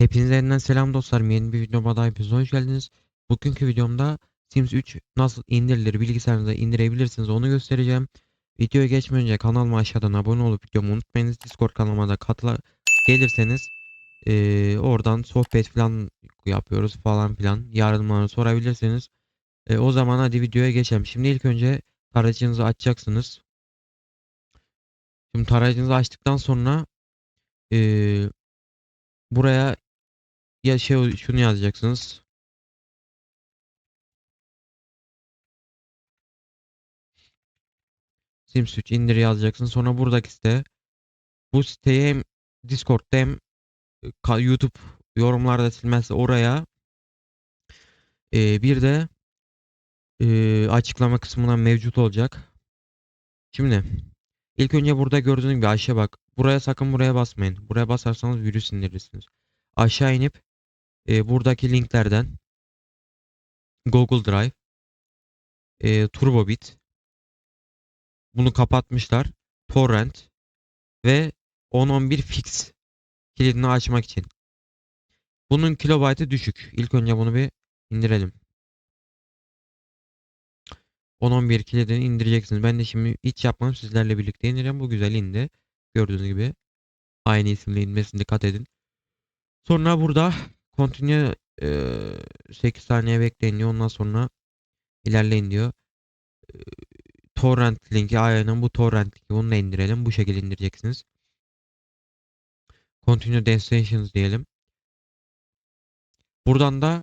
Hepinize yeniden selam dostlar. Yeni bir videoma daha hepiniz hoş geldiniz. Bugünkü videomda Sims 3 nasıl indirilir bilgisayarınıza indirebilirsiniz onu göstereceğim. Videoya geçmeden önce kanalıma aşağıdan abone olup videomu unutmayınız. Discord kanalıma da katıla gelirseniz eee, oradan sohbet falan yapıyoruz falan filan. Yardımlarını sorabilirsiniz. E, o zaman hadi videoya geçelim. Şimdi ilk önce tarayıcınızı açacaksınız. Şimdi tarayıcınızı açtıktan sonra eee, buraya ya şey şunu yazacaksınız. Sims 3 indir yazacaksın. Sonra buradaki site bu siteyi hem Discord'da hem e, YouTube yorumlarda silmezse oraya e, bir de e, açıklama kısmına mevcut olacak. Şimdi ilk önce burada gördüğünüz gibi aşağı bak. Buraya sakın buraya basmayın. Buraya basarsanız virüs indirirsiniz. Aşağı inip e, buradaki linklerden Google Drive, e, TurboBit bunu kapatmışlar. Torrent ve 10-11 Fix kilidini açmak için. Bunun kilobaytı düşük. İlk önce bunu bir indirelim. 10-11 kilidini indireceksiniz. Ben de şimdi hiç yapmam sizlerle birlikte indireceğim. Bu güzel indi. Gördüğünüz gibi. Aynı isimle inmesine dikkat edin. Sonra burada continue eee, 8 saniye bekleyin diyor. Ondan sonra ilerleyin diyor. Eee, torrent linki aynen bu torrent linki. Bunu da indirelim. Bu şekilde indireceksiniz. Continue destinations diyelim. Buradan da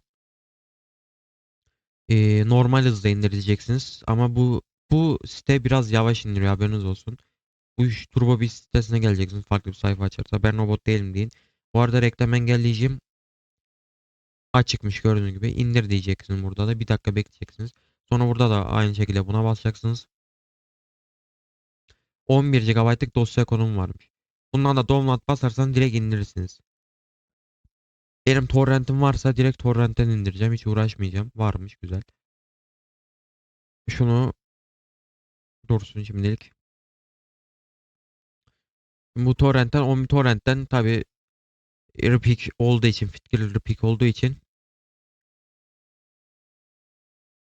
eee, normal hızla indireceksiniz. Ama bu bu site biraz yavaş indiriyor haberiniz olsun. Bu iş Turbo bir sitesine geleceksiniz. Farklı bir sayfa açarsa. Ben robot değilim deyin. Bu arada reklam engelleyeceğim. Açıkmış gördüğünüz gibi. indir diyeceksiniz burada da. Bir dakika bekleyeceksiniz. Sonra burada da aynı şekilde buna basacaksınız. 11 GB'lık dosya konumu varmış. Bundan da download basarsanız direkt indirirsiniz. Benim torrentim varsa direkt torrentten indireceğim. Hiç uğraşmayacağım. Varmış güzel. Şunu dursun şimdilik. Bu torrentten 10 torrentten tabi repeat olduğu için fitkili repeat olduğu için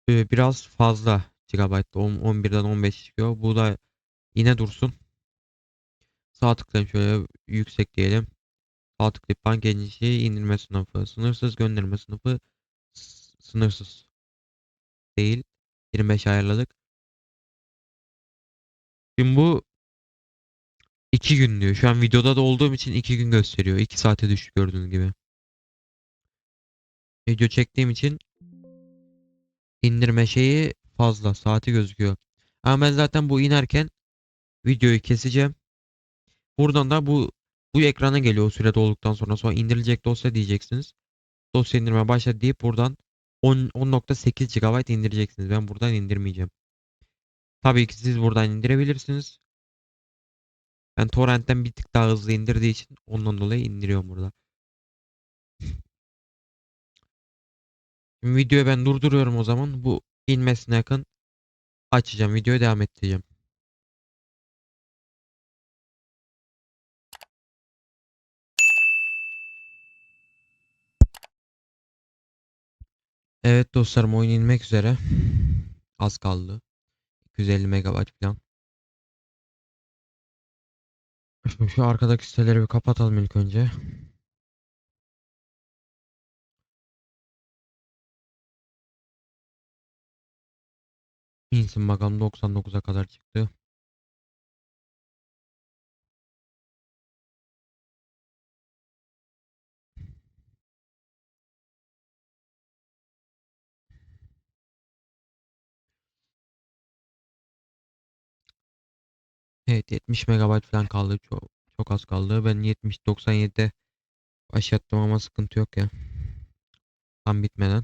e, biraz fazla GB 11'den 15 çıkıyor. Bu da yine dursun. Sağ tıklayayım şöyle yüksek diyelim. Sağ tıklayıp bank genişliği indirme sınıfı. Sınırsız gönderme sınıfı sınırsız değil. 25 ayarladık. Şimdi bu 2 gün diyor. Şu an videoda da olduğum için 2 gün gösteriyor. 2 saate düştü gördüğünüz gibi. Video çektiğim için indirme şeyi fazla. Saati gözüküyor. Ama ben zaten bu inerken videoyu keseceğim. Buradan da bu bu ekrana geliyor o süre dolduktan sonra. Sonra indirilecek dosya diyeceksiniz. Dosya indirme başla deyip buradan 10 10.8 GB indireceksiniz. Ben buradan indirmeyeceğim. Tabii ki siz buradan indirebilirsiniz. Ben torrentten bir tık daha hızlı indirdiği için ondan dolayı indiriyorum burada. Şimdi videoyu ben durduruyorum o zaman. Bu inmesine yakın açacağım. Videoyu devam ettireceğim. Evet dostlarım oyun inmek üzere. Az kaldı. 250 MB falan. Şimdi şu arkadaki siteleri bir kapatalım ilk önce. İnsin bakalım 99'a kadar çıktı. Evet 70 MB falan kaldı. Çok, çok az kaldı. Ben 70-97'de başlattım ama sıkıntı yok ya. Tam bitmeden.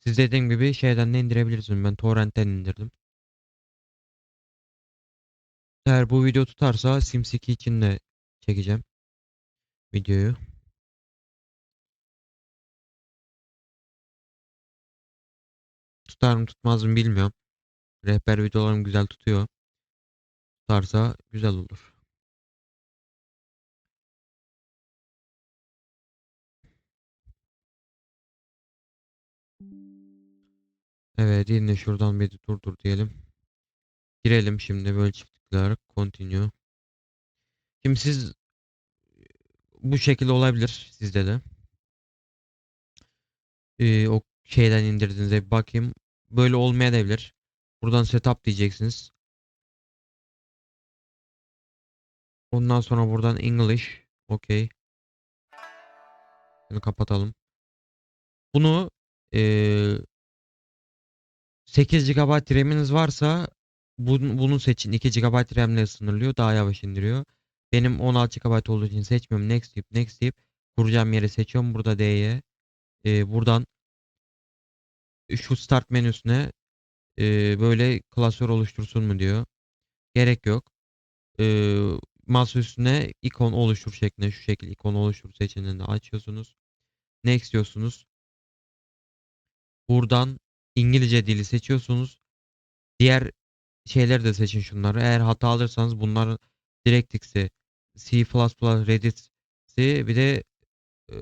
Siz dediğim gibi şeyden de indirebilirsiniz. Ben torrentten indirdim. Eğer bu video tutarsa Sims 2 için de çekeceğim videoyu. Tutar mı tutmaz mı bilmiyorum. Rehber videolarım güzel tutuyor. Tutarsa güzel olur. Evet yine şuradan bir durdur diyelim. Girelim şimdi böyle çift tıklayarak continue. Şimdi siz bu şekilde olabilir sizde de. Ee, o şeyden indirdiğinizde bakayım. Böyle olmayabilir. Buradan setup diyeceksiniz. Ondan sonra buradan English. Okey. Bunu kapatalım. Bunu ee, 8 GB RAM'iniz varsa bunu, bunu seçin. 2 GB RAM ile sınırlıyor. Daha yavaş indiriyor. Benim 16 GB olduğu için seçmiyorum. Next deyip next deyip kuracağım yeri seçiyorum. Burada D'ye. Ee, buradan şu start menüsüne ee, böyle klasör oluştursun mu diyor. Gerek yok. Ee, masa ikon oluştur şeklinde şu şekilde ikon oluştur seçeneğini açıyorsunuz. Next diyorsunuz. Buradan İngilizce dili seçiyorsunuz. Diğer şeyleri de seçin şunları. Eğer hata alırsanız bunların DirectX'i, C++, Redis'i bir de e,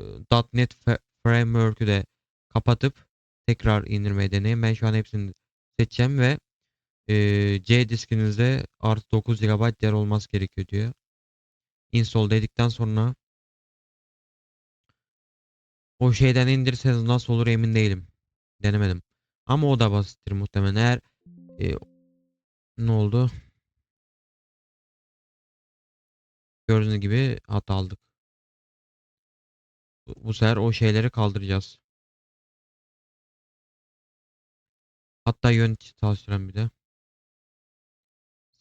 .NET Framework'ü de kapatıp tekrar indirmeyi deneyin. Ben şu an hepsini seçeceğim ve e, C diskinizde artı 9 GB yer olması gerekiyor diyor. Install dedikten sonra o şeyden indirseniz nasıl olur emin değilim. Denemedim. Ama o da basittir muhtemelen. Eğer e, ne oldu? Gördüğünüz gibi hata aldık. Bu sefer o şeyleri kaldıracağız. Hatta yönetici çalıştıran bir de.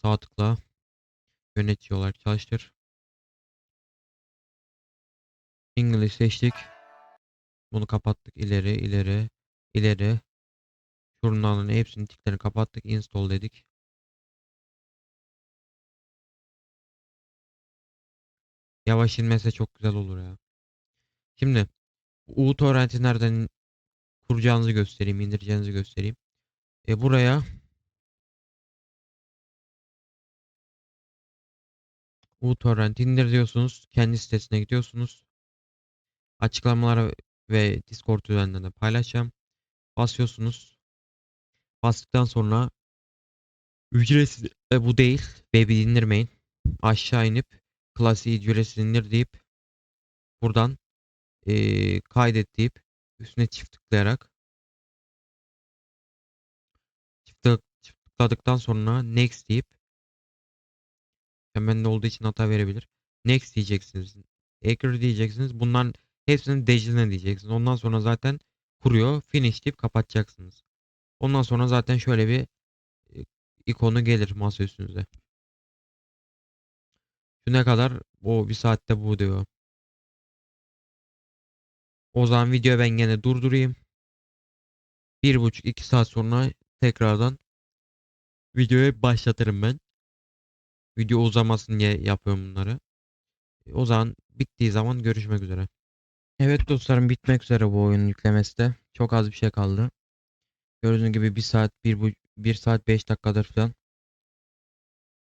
Sağ tıkla. Yönetici çalıştır. English seçtik. Bunu kapattık. İleri, ileri, ileri. Şunların hepsini tiklerini kapattık. Install dedik. Yavaş inmese çok güzel olur ya. Şimdi uTorrent'i nereden kuracağınızı göstereyim, indireceğinizi göstereyim. E buraya uTorrent indir diyorsunuz. Kendi sitesine gidiyorsunuz. Açıklamalara ve Discord üzerinden de paylaşacağım. Basıyorsunuz. Bastıktan sonra ücretsiz e, bu değil. Baby indirmeyin. Aşağı inip klasiği ücretsiz indir deyip buradan e, kaydet deyip üstüne çift tıklayarak çift, tık- çift tıkladıktan sonra next deyip hemen de olduğu için hata verebilir. Next diyeceksiniz. Agree diyeceksiniz. Bunların hepsini dejine diyeceksiniz. Ondan sonra zaten kuruyor. Finish deyip kapatacaksınız. Ondan sonra zaten şöyle bir e, ikonu gelir masa üstünüze. Şu ne kadar? O bir saatte bu diyor. O zaman videoyu ben gene durdurayım. Bir buçuk iki saat sonra tekrardan videoyu başlatırım ben. Video uzamasın diye yapıyorum bunları. E, O zaman bittiği zaman görüşmek üzere. Evet dostlarım bitmek üzere bu oyunun yüklemesi de. Çok az bir şey kaldı. Gördüğünüz gibi bir saat bir, bu, bir saat 5 dakikadır falan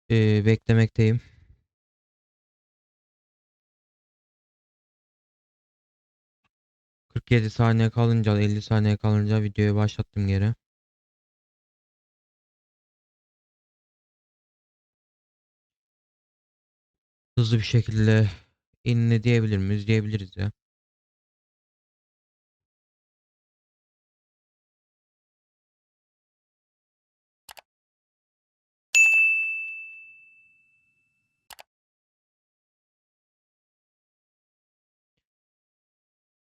e, beklemekteyim. ...47 saniye kalınca 50 saniye kalınca videoyu başlattım geri. Hızlı bir şekilde inle diyebilir miyiz? Diyebiliriz ya.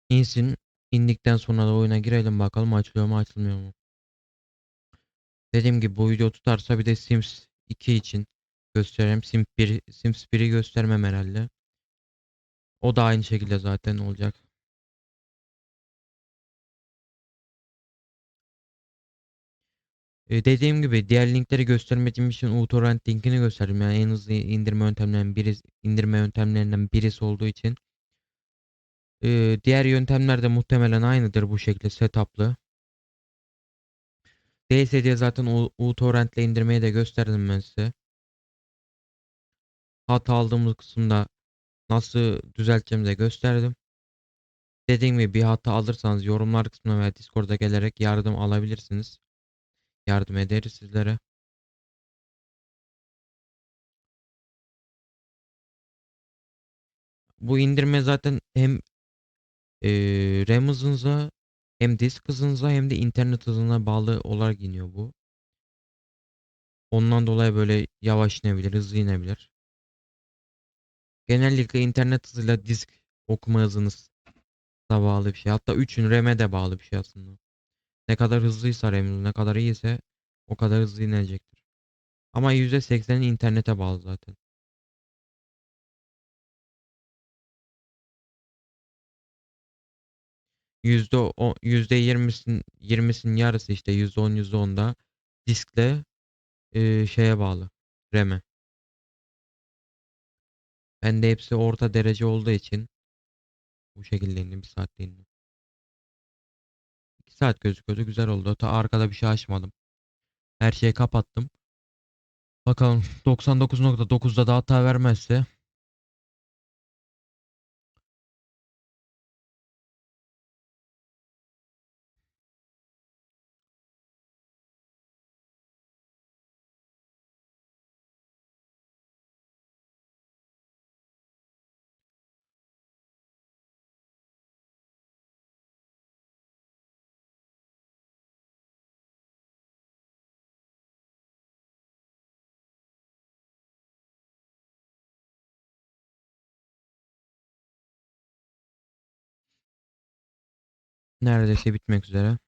İnsin. İndikten sonra da oyuna girelim bakalım açılıyor mu açılmıyor mu. Dediğim gibi bu video tutarsa bir de Sims 2 için göstereyim. Sims 1, Sims 1'i göstermem herhalde. O da aynı şekilde zaten olacak. E, dediğim gibi diğer linkleri göstermediğim için uTorrent linkini gösterdim. Yani en hızlı indirme yöntemlerinden biri, indirme yöntemlerinden birisi olduğu için. E, diğer yöntemler de muhtemelen aynıdır bu şekilde setup'lı. Diye zaten U- uTorrent ile indirmeyi de gösterdim ben size. Hata aldığımız kısımda nasıl düzelteceğimi de gösterdim. Dediğim gibi bir hata alırsanız yorumlar kısmına veya Discord'a gelerek yardım alabilirsiniz. Yardım ederiz sizlere. Bu indirme zaten hem eee RAM hızınıza hem disk hızınıza hem de internet hızına bağlı olarak iniyor bu. Ondan dolayı böyle yavaş inebilir, hızlı inebilir. Genellikle internet hızıyla disk okuma hızınız da bağlı bir şey. Hatta 3'ün RAM'e de bağlı bir şey aslında. Ne kadar hızlıysa RAM'iniz, ne kadar iyiyse o kadar hızlı inecektir. Ama %80'i internete bağlı zaten. Yüzde yüzde yirmisin, yirmisinin yarısı işte yüzde on, yüzde onda diskle e, şeye bağlı. RAM'e. Ben de hepsi orta derece olduğu için bu şekilde indim. Bir saatte indim. 2 saat gözüküyordu. Güzel oldu. Ta arkada bir şey açmadım. Her şeyi kapattım. Bakalım 99.9'da da hata vermezse neredeyse bitmek üzere.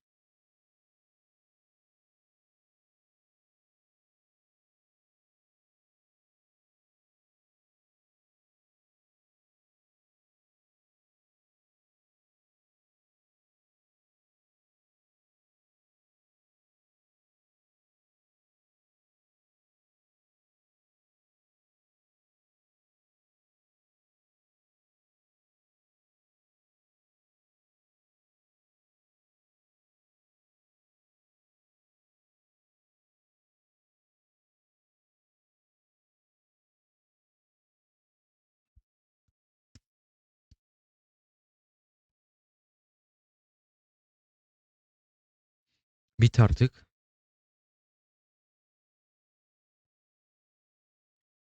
Bit artık.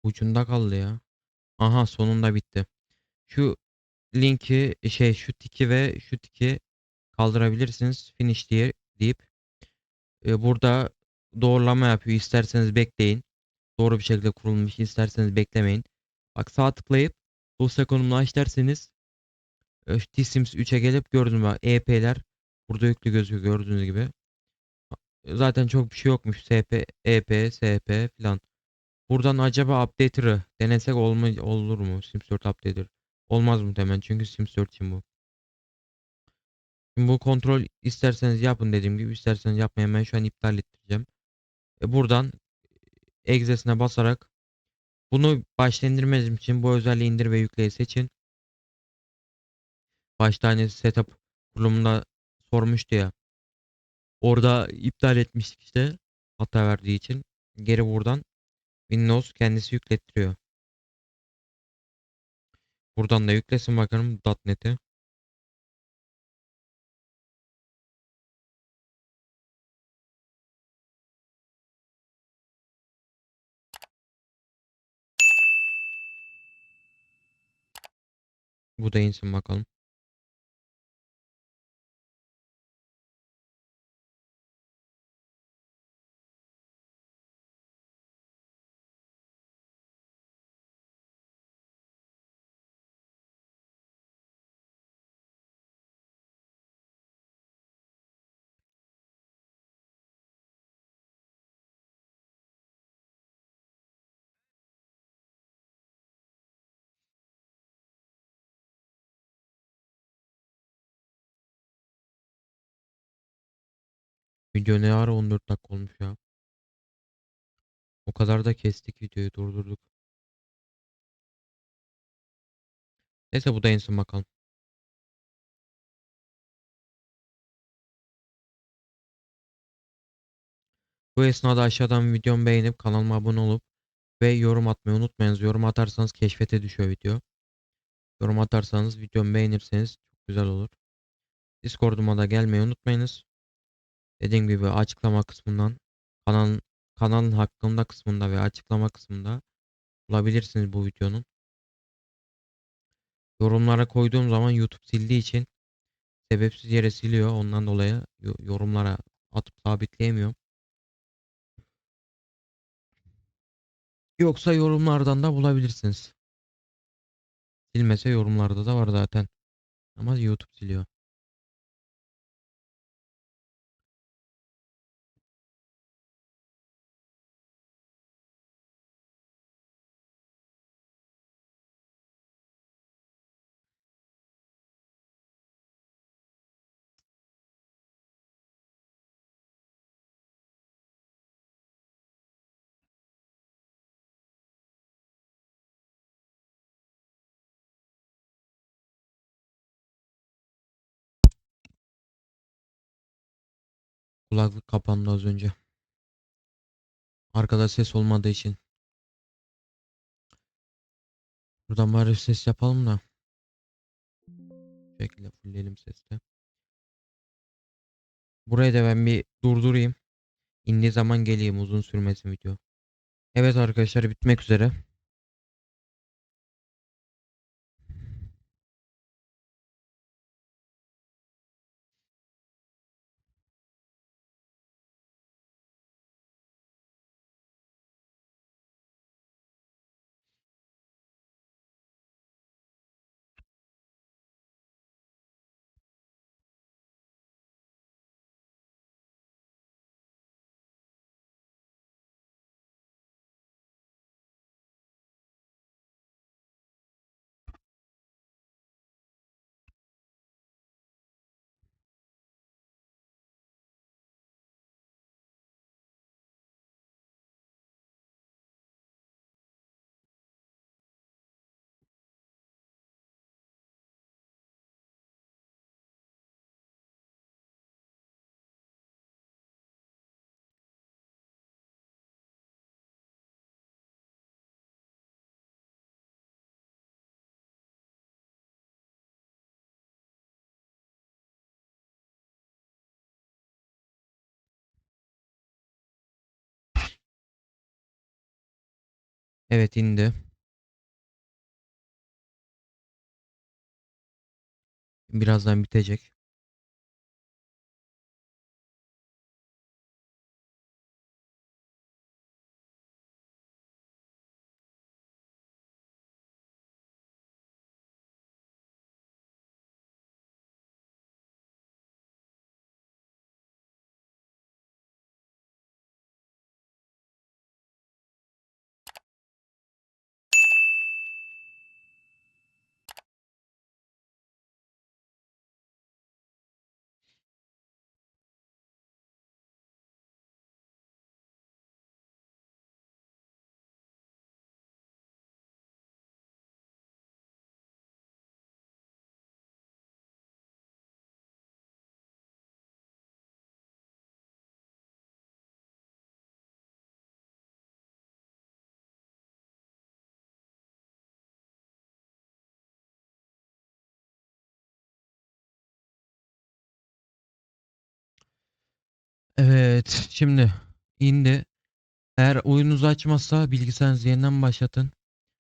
Ucunda kaldı ya. Aha sonunda bitti. Şu linki şey şu tiki ve şu tiki kaldırabilirsiniz. Finish diye deyip e, burada doğrulama yapıyor. İsterseniz bekleyin. Doğru bir şekilde kurulmuş. isterseniz beklemeyin. Bak sağ tıklayıp dosya konumunu aç derseniz e, T-Sims 3'e gelip gördüğünüz gibi EP'ler burada yüklü gözüküyor gördüğünüz gibi. Zaten çok bir şey yokmuş. SP, EP, SP filan. Buradan acaba updater'ı denesek olma, olur mu? Sims 4 updater. Olmaz muhtemelen çünkü Sims 4 için bu. Şimdi bu kontrol isterseniz yapın dediğim gibi isterseniz yapmayın ben şu an iptal ettireceğim. E buradan exe'sine basarak bunu başta indirmeniz için bu özelliği indir ve yükleyi seçin. Başta hani setup kurulumunda sormuştu ya. Orada iptal etmiştik işte hata verdiği için. Geri buradan Windows kendisi yüklettiriyor. Buradan da yüklesin bakalım .NET'i. Bu da insin bakalım. Video ne ara 14 dakika olmuş ya. O kadar da kestik videoyu durdurduk. Neyse bu da insin bakalım. Bu esnada aşağıdan videomu beğenip kanalıma abone olup ve yorum atmayı unutmayınız. Yorum atarsanız keşfete düşüyor video. Yorum atarsanız videomu beğenirseniz güzel olur. Discord'uma da gelmeyi unutmayınız. Dediğim gibi açıklama kısmından kanalın kanalın hakkında kısmında ve açıklama kısmında bulabilirsiniz bu videonun. Yorumlara koyduğum zaman YouTube sildiği için sebepsiz yere siliyor. Ondan dolayı yo- yorumlara atıp sabitleyemiyorum. Yoksa yorumlardan da bulabilirsiniz. Silmese yorumlarda da var zaten. Ama YouTube siliyor. Kulaklık kapandı az önce. Arkada ses olmadığı için. Buradan bari ses yapalım da. Şu şekilde fullleyelim sesle. Burayı da ben bir durdurayım. İndiği zaman geleyim uzun sürmesin video. Evet arkadaşlar bitmek üzere. Evet indi. Birazdan bitecek. Evet şimdi indi. Eğer oyununuzu açmazsa bilgisayarınızı yeniden başlatın.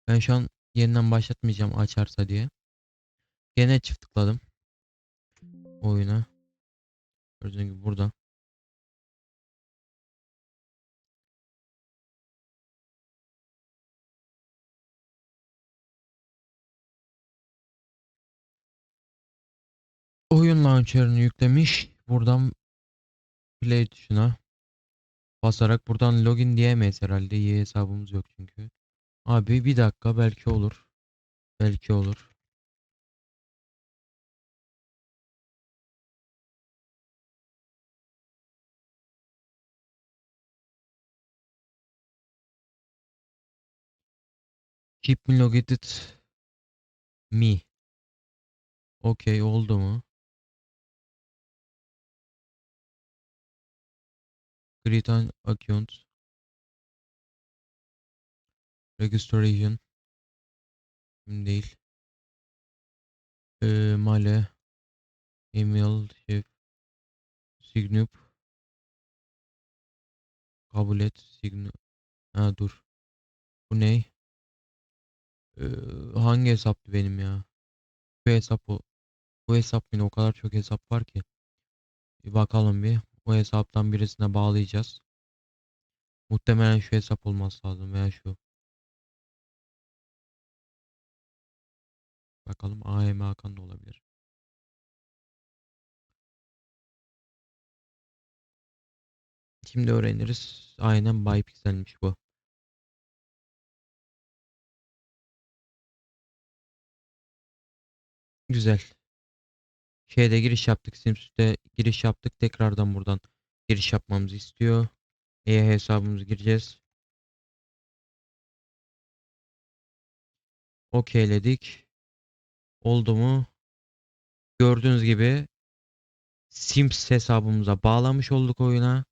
Ben şu an yeniden başlatmayacağım açarsa diye. Gene çift tıkladım. Oyuna. Gördüğünüz gibi burada. Oyun launcher'ını yüklemiş. Buradan play tuşuna basarak buradan login diyemeyiz herhalde. İyi hesabımız yok çünkü. Abi bir dakika belki olur. Belki olur. Keep me located me. Okey oldu mu? Create an account. Registration. Değil. Ee, male. Email şef Signup kabul et Signup ha dur bu ne Ee, hangi hesaptı benim ya bu hesap o bu hesap yine o kadar çok hesap var ki bir bakalım bir o hesaptan birisine bağlayacağız muhtemelen şu hesap olması lazım veya şu bakalım AM Hakan da olabilir Şimdi öğreniriz. Aynen Bypixel'miş bu. Güzel. Şeyde giriş yaptık. Sims'te giriş yaptık. Tekrardan buradan giriş yapmamızı istiyor. E hesabımızı gireceğiz. Okeyledik. Oldu mu? Gördüğünüz gibi Sims hesabımıza bağlamış olduk oyuna.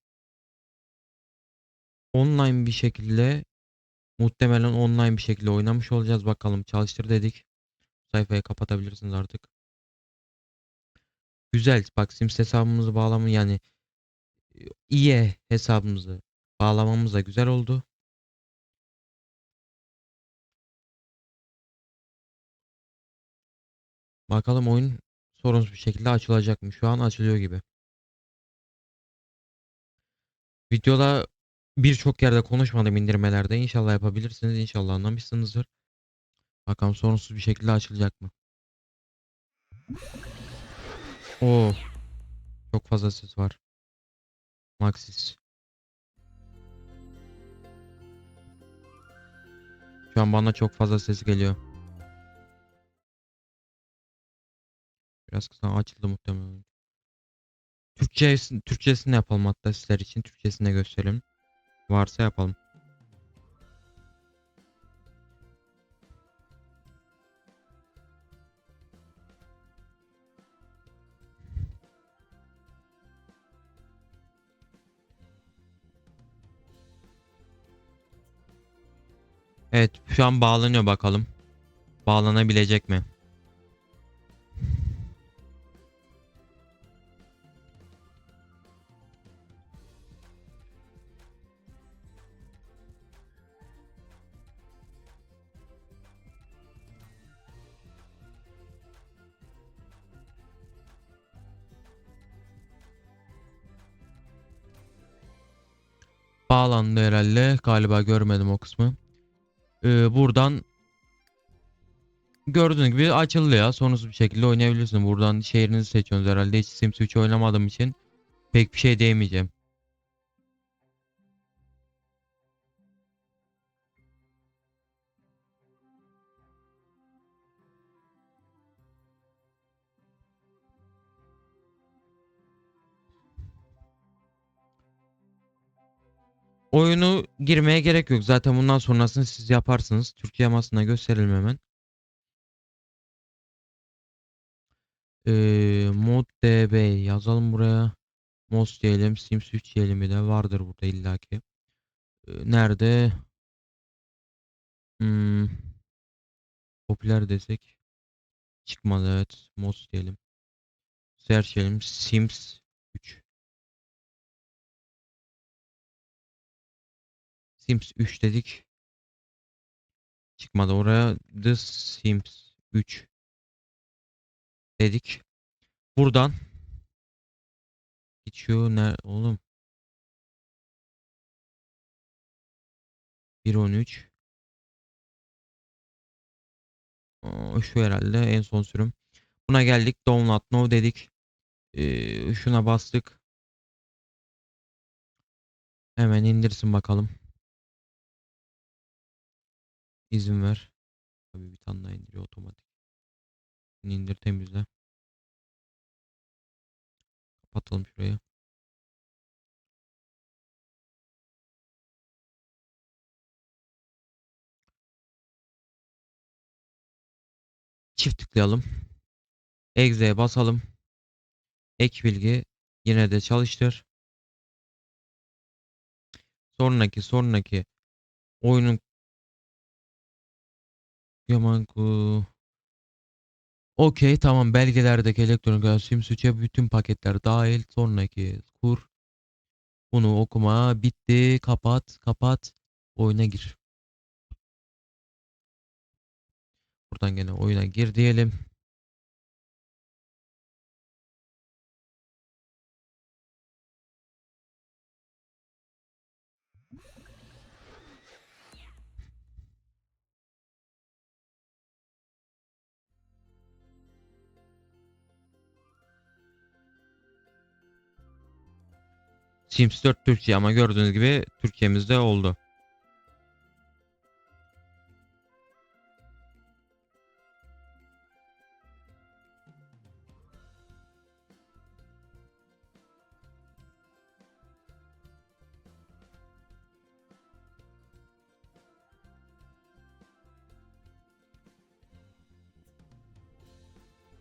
Online bir şekilde muhtemelen online bir şekilde oynamış olacağız. Bakalım çalıştır dedik. Sayfayı kapatabilirsiniz artık. Güzel. Bak Sims hesabımızı bağlamı yani iyi hesabımızı bağlamamız da güzel oldu. Bakalım oyun sorunsuz bir şekilde açılacak mı? Şu an açılıyor gibi. Videoda birçok yerde konuşmadım indirmelerde. İnşallah yapabilirsiniz. İnşallah anlamışsınızdır. Bakalım sorunsuz bir şekilde açılacak mı? Oo. Çok fazla ses var. Maxis. Şu an bana çok fazla ses geliyor. Biraz kısa açıldı muhtemelen. Türkçesini, Türkçesini yapalım hatta sizler için. Türkçesini de gösterelim. Varsa yapalım. Evet şu an bağlanıyor bakalım. Bağlanabilecek mi? Bağlandı herhalde. Galiba görmedim o kısmı. Ee, buradan gördüğünüz gibi açıldı ya. Sorunsuz bir şekilde oynayabilirsiniz. Buradan şehrinizi seçiyorsunuz herhalde. Hiç Sims 3 oynamadığım için pek bir şey diyemeyeceğim. Oyunu girmeye gerek yok. Zaten bundan sonrasını siz yaparsınız. Türkçe yamasına gösterelim hemen. Ee, mod db yazalım buraya. Most diyelim. Sims 3 diyelim bir de vardır burada illaki. Ee, nerede? Hmm, popüler desek. Çıkmadı evet. Most diyelim. Search diyelim. Sims 3. Sims 3 dedik. Çıkmadı oraya. The Sims 3 dedik. Buradan geçiyor ne oğlum? 1.13 Aa, Şu herhalde en son sürüm. Buna geldik. Download now dedik. Ee, şuna bastık. Hemen indirsin bakalım. İzin ver. Tabii bir tane daha indiriyor otomatik. İndir temizle. Kapatalım şurayı. Çift tıklayalım. Exe'ye basalım. Ek bilgi yine de çalıştır. Sonraki sonraki oyunun Yaman Okey tamam. Belgelerdeki elektronik sim suçe bütün paketler dahil. Sonraki kur. Bunu okuma. Bitti. Kapat. Kapat. Oyuna gir. Buradan gene oyuna gir diyelim. Sims 4 Türkiye ama gördüğünüz gibi Türkiye'mizde oldu.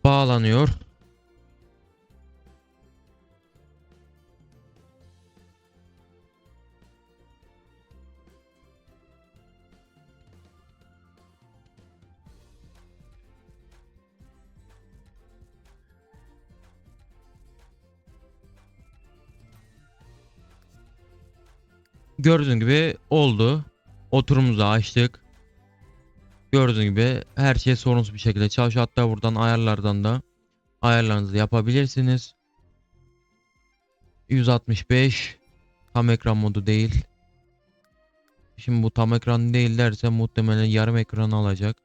Bağlanıyor. Gördüğünüz gibi oldu. Oturumuzu açtık. Gördüğünüz gibi her şey sorunsuz bir şekilde çalışıyor. Hatta buradan ayarlardan da ayarlarınızı yapabilirsiniz. 165 tam ekran modu değil. Şimdi bu tam ekran değil derse muhtemelen yarım ekranı alacak.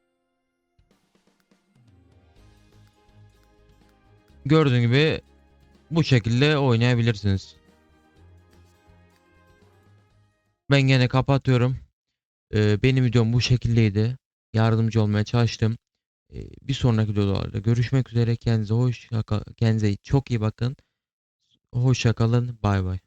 Gördüğün gibi bu şekilde oynayabilirsiniz. Ben gene kapatıyorum. Ee, benim videom bu şekildeydi. Yardımcı olmaya çalıştım. Ee, bir sonraki videolarda görüşmek üzere. Kendinize hoş kendinize çok iyi bakın. Hoşça kalın. Bay bay.